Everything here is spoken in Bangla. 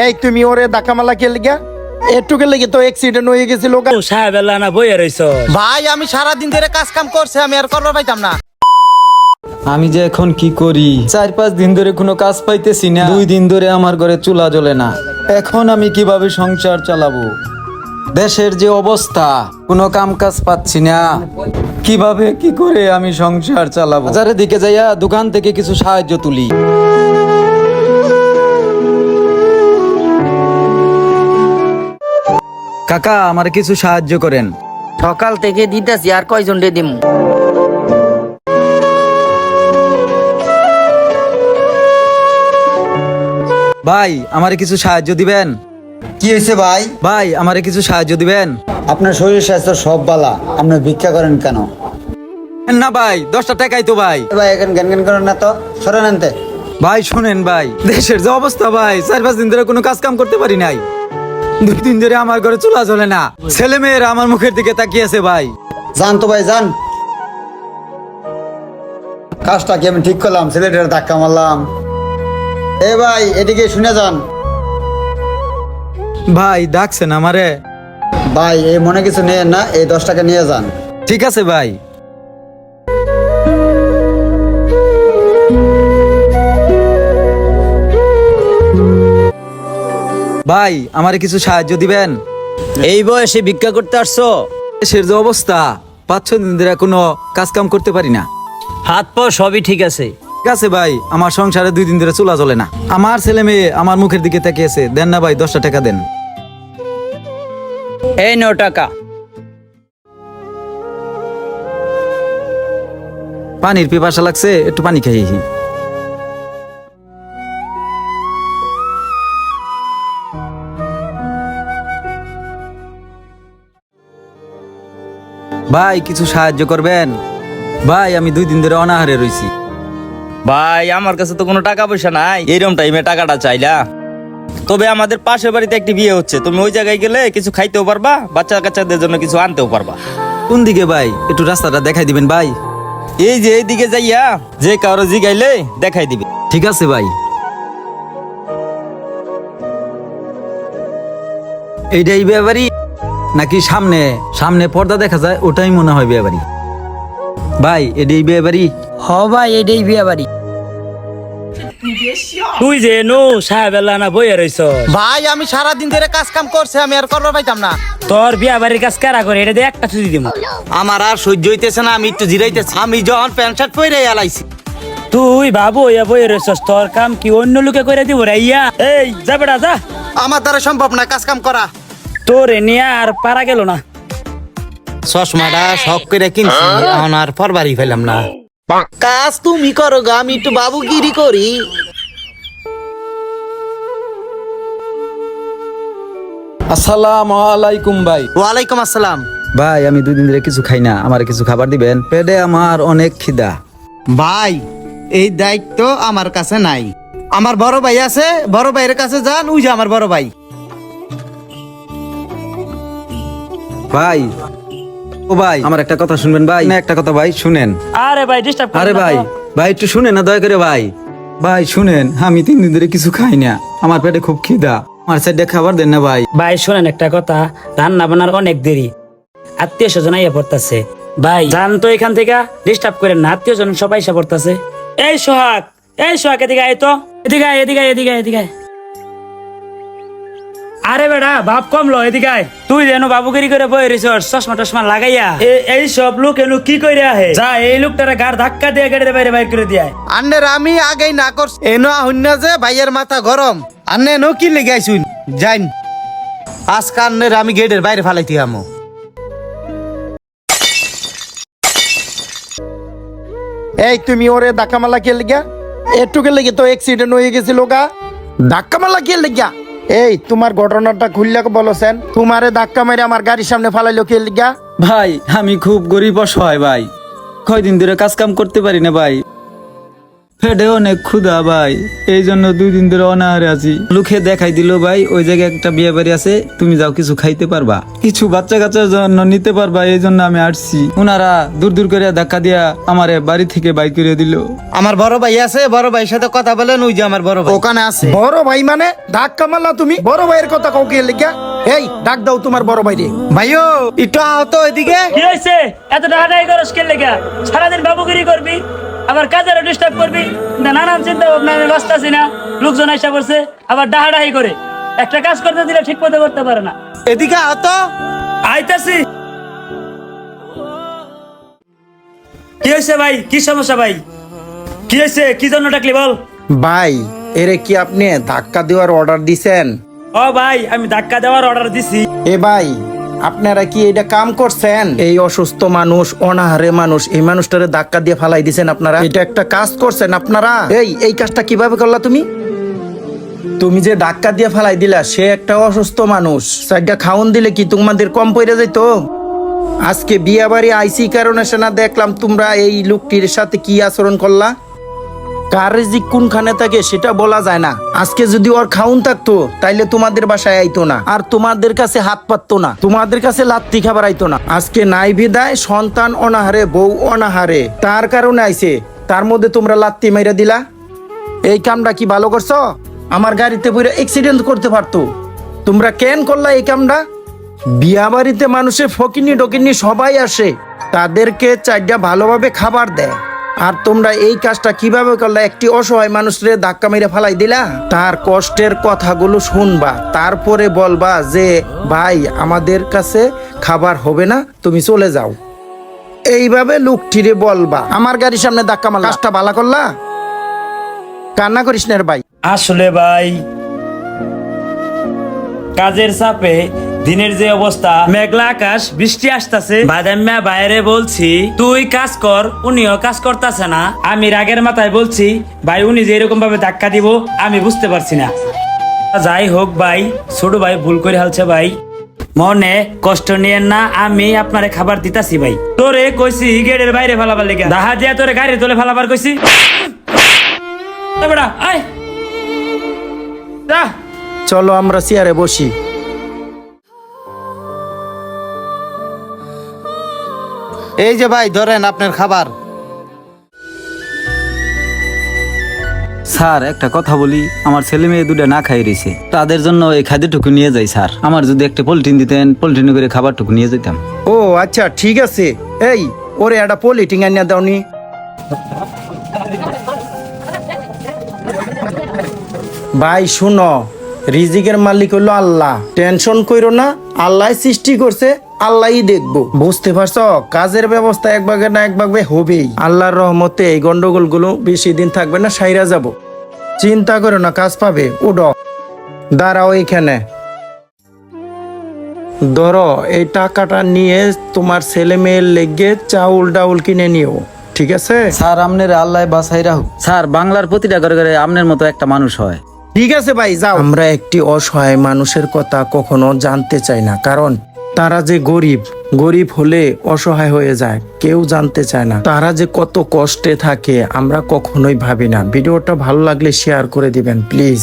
এই তুমি ওরে ধাক্কা মালা কে লিগা? একটুকে লেগে তো অ্যাক্সিডেন্ট হয়ে গেছিল। ও না বইয়া রইছ। ভাই আমি সারা দিন ধরে কাজ কাম করছি আমি আর করবার পাইতাম না। আমি যে এখন কি করি? চার পাঁচ দিন ধরে কোনো কাজ পাইতেছি না। দুই দিন ধরে আমার ঘরে চুলা জ্বলে না। এখন আমি কীভাবে সংসার চালাবো? দেশের যে অবস্থা কোনো কাম কাজ পাচ্ছি না। কীভাবে কি করে আমি সংসার চালাবো? বাজারের দিকে যাইয়া দোকান থেকে কিছু সাহায্য তুলি। কাকা আমার কিছু সাহায্য করেন। সকাল থেকে দিতেছি আর কয়জন রে দিমু? ভাই আমারে কিছু সাহায্য দিবেন? কি হয়েছে ভাই? ভাই আমারে কিছু সাহায্য দিবেন? আপনার শরীর স্বাস্থ্য সব বালা আপনি ভিক্ষা করেন কেন? না ভাই দশটা টাকাই তো ভাই। ভাই এখন জ্ঞান জ্ঞান করেন না তো সরেন আনতে। ভাই শুনেন ভাই দেশের যে অবস্থা ভাই চার পাঁচ দিন ধরে কোনো কাজ কাম করতে পারি নাই। দুই দিন ধরে আমার ঘরে চুলা চলে না। ছেলে মেয়েরা আমার মুখের দিকে তাকিয়ে আছে ভাই। যান তো ভাই যান কাজটা কি আমি ঠিক করলাম? ছেলেটার ধাক্কা মারলাম। এ ভাই এদিকে শুনে যান। ভাই ডাকছেন আমারে। ভাই এই মনে কিছু নিয়ে না এই দশ টাকা নিয়ে যান। ঠিক আছে ভাই। ভাই আমারে কিছু সাহায্য দিবেন? এই বয়সে ভিক্ষা করতে আসছো? দেশের যে অবস্থা পাঁচ ছ দিন ধরে কোনো কাজ কাম করতে পারি না। হাত পা সবই ঠিক আছে। ঠিক আছে ভাই আমার সংসারে দুই দিন ধরে চুলা চলে না। আমার ছেলে মেয়ে আমার মুখের দিকে তাকিয়েছে। দেন না ভাই দশটা টাকা দেন। এই নো টাকা। পানির পিপাসা লাগছে একটু পানি খাই ভাই কিছু সাহায্য করবেন? ভাই আমি দুই দিন ধরে অনাহারে রয়েছি ভাই আমার কাছে তো কোনো টাকা পয়সা নাই। এইরকম টাইমে টাকাটা চাইলা। তবে আমাদের পাশের বাড়িতে একটি বিয়ে হচ্ছে। তুমি ওই জায়গায় গেলে কিছু খাইতেও পারবা বাচ্চা কাচ্চাদের জন্য কিছু আনতেও পারবা। কোন দিকে ভাই? একটু রাস্তাটা দেখাই দিবেন ভাই। এই যে এইদিকে যাইয়া যে কারও জিগাইলে দেখাই দিবে। ঠিক আছে ভাই। এইটাই বিয়ে বাড়ি নাকি সামনে সামনে পর্দা দেখা যায় ওটাই মনে হয় বিয়ে বাড়ি। ভাই এটাই বিয়ে বাড়ি? হ ভাই এটাই বিয়ে বাড়ি। তুই যে নো সাহেব এলা না বইয়া রইছ ভাই আমি সারা দিন ধরে কাজ কাম করছি আমি আর করবার পাইতাম না। তোর বিয়া বাড়ির কাজ কারা করে? এটা দিয়ে একটা চুরি দিমু। আমার আর সহ্য হইতেছে না আমি একটু জিরাইতেছি। আমি যখন প্যান্ট শার্ট পরে এলাইছি। তুই বাবু ইয়া বইয়া রইছস। তোর কাম কি অন্য লোকে করে দিব রে ইয়া? এই যা বেটা যা। আমার দ্বারা সম্ভব না কাজ কাম করা। তোর নিয়ে আর পারা গেল না। চশমাটা শখ করে কিনছি এখন আর পরবারই ফেলাম না। কাজ তুমি করো গা আমি একটু বাবুগিরি করি। আসসালামু আলাইকুম ভাই। ওয়ালাইকুম আসসালাম। ভাই আমি দুই দিন ধরে কিছু খাই না আমার কিছু খাবার দিবেন? পেটে আমার অনেক খিদা। ভাই এই দায়িত্ব আমার কাছে নাই। আমার বড় ভাই আছে বড় ভাইয়ের কাছে যান ওই যে আমার বড় ভাই। ভাই। ও ভাই আমার একটা কথা শুনবেন ভাই। না একটা কথা ভাই শুনেন। আরে ভাই ডিস্টার্ব আরে ভাই ভাই একটু শুনেন না দয়া করে ভাই। ভাই শুনেন আমি তিন দিন ধরে কিছু খাই না। আমার পেটে খুব খিদা। আমার সাইডে খাবার দেন না ভাই। ভাই শোনেন একটা কথা রান্না বান্নার অনেক দেরি। আত্মীয় স্বজন আইয়া পড়তাছে। ভাই যান তো এখান থেকে ডিস্টার্ব করেন না। আত্মীয় স্বজন সবাই এসে পড়তাছে। এই সোহাগ এই সোহাগ এদিকে আয় তো। এদিকে আয় এদিকে আয়, এদিকে আয়, এদিকে আয়। আরে বেড়া বাপ কমলো এদিকে আয়। তুই যেন বাবুগিরি করে বই রিসোর্স চশমা টশমা লাগাইয়া। এ- এই সব লোক এনু কি কইরা আহে? যা এই লোকটারে গার ধাক্কা দিয়ে গাড়ির বাইরে বাইর করে দিয়ে আয়। আন্নের আমি আগেই না করছি। এনো হইন যে ভাইয়ের মাথা গরম। আন্নে এনো কি লেগে আইসুন যাইন। আজকে আন্নের আমি গেটের বাইরে ফালাইতে আমো। এই তুমি ওরে ধাক্কা মালা কে লিগা একটুকে লেগে তো অ্যাক্সিডেন্ট হয়ে গেছিল গা। ধাক্কা মালা কে লিগা এই, তোমার ঘটনাটা খুললে বলছেন তোমারে ধাক্কা মেরে আমার গাড়ির সামনে ফালাইলো কে লিগা? ভাই, আমি খুব গরিব অসহায়, ভাই। কয়দিন ধরে কাজ কাম করতে পারি না, ভাই। ফেডে অনেক ক্ষুধা ভাই এই জন্য দুই দিন ধরে অনাহারে আছি। লুকে দেখাই দিল ভাই ওই জায়গায় একটা বিয়ে বাড়ি আছে তুমি যাও কিছু খাইতে পারবা। কিছু বাচ্চা কাচ্চার জন্য নিতে পারবা এই জন্য আমি আসছি। ওনারা দূর দূর করে ধাক্কা দিয়া আমারে বাড়ি থেকে বাই করে দিল। আমার বড় ভাই আছে বড় ভাইয়ের সাথে কথা বলেন ওই যে আমার বড় ভাই। ওখানে আছে। বড় ভাই মানে? ধাক্কা মারলা তুমি? বড় ভাইয়ের কথা কাউকে লিখা এই ডাক দাও তোমার বড় ভাইরে। ভাইও একটু আহত এদিকে কি হয়েছে এত টাকাটাই করস কে লেগা? সারাদিন বাবুগিরি করবি? আবার কাজের ডিস্টার্ব করবি। না নানান চিন্তা ভাবনা আমি বাঁচতাছি না। লোকজন এসে পড়ছে আবার ডাহাডাহি করে। একটা কাজ করতে দিলে ঠিক মতো করতে পারে না। এদিকে আহত আইতাছি। কি হয়েছে ভাই? কি সমস্যা ভাই? কি হয়েছে? কি জন্য ডাকলি বল? ভাই এরে কি আপনি ধাক্কা দেওয়ার অর্ডার দিছেন? ও ভাই আমি ধাক্কা দেওয়ার অর্ডার দিছি। এ ভাই আপনারা কি এটা কাম করছেন? এই অসুস্থ মানুষ, অনাহারে মানুষ, এই মানুষটারে ধাক্কা দিয়ে ফালাই দিছেন আপনারা? এটা একটা কাজ করছেন আপনারা? এই এই কাজটা কীভাবে করলা তুমি? তুমি যে ধাক্কা দিয়ে ফালাই দিলা, সে একটা অসুস্থ মানুষ। সাইডটা খাওন দিলে কি তোমাদের কম পড়ে যেত আজকে বিয়া বাড়ি আইসি কারণে সেনা দেখলাম তোমরা এই লোকটির সাথে কি আচরণ করলা? কার রিজিক কোনখানে থাকে সেটা বলা যায় না। আজকে যদি ওর খাউন থাকতো, তাইলে তোমাদের বাসায় আইতো না। আর তোমাদের কাছে হাত পাততো না। তোমাদের কাছে লাত্তি খাবার আইতো না। আজকে নাই বিদায়, সন্তান অনাহারে, বউ অনাহারে। তার কারণে আইছে। তার মধ্যে তোমরা লাত্তি মাইরা দিলা। এই কামটা কি ভালো করছ? আমার গাড়িতে পুরো অ্যাক্সিডেন্ট করতে পারতো। তোমরা কেন করলা এই কামটা? বিয়া বাড়িতে মানুষের ফকিনি ডকিনি সবাই আসে। তাদেরকে চারটা ভালোভাবে খাবার দেয়। আর তোমরা এই কাজটা কীভাবে করলে? একটি অসহায় মানুষরে ধাক্কা মেরে ফালাই দিলা? তার কষ্টের কথাগুলো শুনবা, তারপরে বলবা যে, ভাই, আমাদের কাছে খাবার হবে না, তুমি চলে যাও। এইভাবে লোকটিরে বলবা, আমার গাড়ির সামনে ধাক্কা মারলা। কাজটা ভালো করলা? কান্না করিস না ভাই। আসলে ভাই, কাজের চাপে দিনের যে অবস্থা, মেঘলা আকাশ, বৃষ্টি আসতেছে। বাদাম্যা বাইরে বলছি, তুই কাজ কর, উনিও কাজ করতেছে না। আমি রাগের মাথায় বলছি, ভাই, উনি যে এরকম ভাবে ধাক্কা দিব, আমি বুঝতে পারছি না। যাই হোক ভাই, ছোট ভাই ভুল করে হালছে ভাই। মনে কষ্ট নিয়েন না, আমি আপনারে খাবার দিতাছি ভাই। তোরে কইছি, গেটের বাইরে ফেলাবার লেগে। দাহা দিয়া তোরে গাড়ি তোলে ফেলাবার কইছি। চলো আমরা চেয়ারে বসি। এই যে ভাই ধরেন আপনার খাবার। স্যার একটা কথা বলি আমার ছেলে মেয়ে দুটা না খাই রয়েছে। তাদের জন্য এই খাদ্যটুকু নিয়ে যাই স্যার। আমার যদি একটা পলিটিন দিতেন পলিটিন করে খাবারটুকু নিয়ে যেতাম ও আচ্ছা ঠিক আছে। এই ওরে একটা পলিটিং আনিয়া দাওনি ভাই শুনো রিজিকের মালিক হলো আল্লাহ। টেনশন কইরো না আল্লাহ সৃষ্টি করছে। আল্লাহই দেখব। বুঝতে পারছ? কাজের ব্যবস্থা এক ভাগে না এক ভাগে হবেই। আল্লাহর রহমতে এই গন্ডগোলগুলো বেশি দিন থাকবে না সাইরা যাব। চিন্তা করো না কাজ পাবে। উডো দাঁড়াও এইখানে। ধরো এই টাকাটা নিয়ে তোমার ছেলে মেয়ের লেগে চাউল ডাউল কিনে নিও ঠিক আছে? স্যার আমনের আল্লাহ বাসাই রাখুক। স্যার বাংলার প্রতিটা ঘরে ঘরে আমনের মতো একটা মানুষ হয়। ঠিক আছে ভাই যাও। আমরা একটি অসহায় মানুষের কথা কখনো জানতে চাই না কারণ তারা যে গরিব গরিব হলে অসহায় হয়ে যায়, কেউ জানতে চায় না। তারা যে কত কষ্টে থাকে, আমরা কখনোই ভাবি না। ভিডিওটা ভালো লাগলে শেয়ার করে দিবেন প্লিজ